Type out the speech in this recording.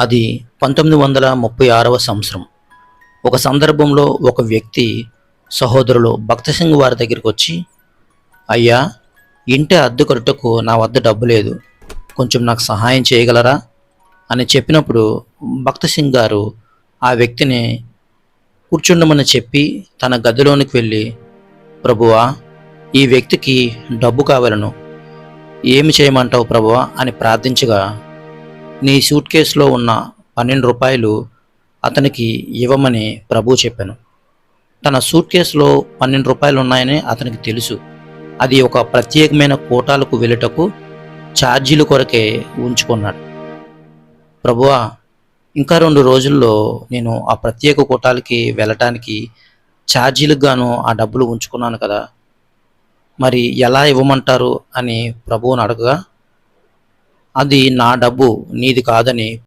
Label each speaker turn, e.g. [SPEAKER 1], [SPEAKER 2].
[SPEAKER 1] అది పంతొమ్మిది వందల ముప్పై ఆరవ సంవత్సరం. ఒక సందర్భంలో ఒక వ్యక్తి సహోదరులు భక్త సింగ్ వారి దగ్గరికి వచ్చి అయ్యా ఇంటి అద్దె కట్టుటకు నా వద్ద డబ్బు లేదు. కొంచెం నాకు సహాయం చేయగలరా? అని చెప్పినప్పుడు భక్త సింగ్ గారు ఆ వ్యక్తిని కూర్చుండమని చెప్పి తన గదిలోనికి వెళ్ళి ప్రభువా ఈ వ్యక్తికి డబ్బు కావాలను. ఏమి చేయమంటావు ప్రభువా? అని ప్రార్థించగా నీ సూట్ కేసులో ఉన్న పన్నెండు రూపాయలు అతనికి ఇవ్వమని ప్రభు చెప్పాను. తన సూట్ కేసులో పన్నెండు రూపాయలు ఉన్నాయని అతనికి తెలుసు. అది ఒక ప్రత్యేకమైన కోటాలకు వెళ్ళుటకు ఛార్జీలు కొరకే ఉంచుకున్నాడు. ప్రభువా ఇంకా రెండు రోజుల్లో నేను ఆ ప్రత్యేక కోటాలకి వెళ్ళటానికి ఛార్జీలకు గాను ఆ డబ్బులు ఉంచుకున్నాను కదా. మరి ఎలా ఇవ్వమంటారు అని ప్రభువుని అడగగా అది నా డబ్బు నీది కాదని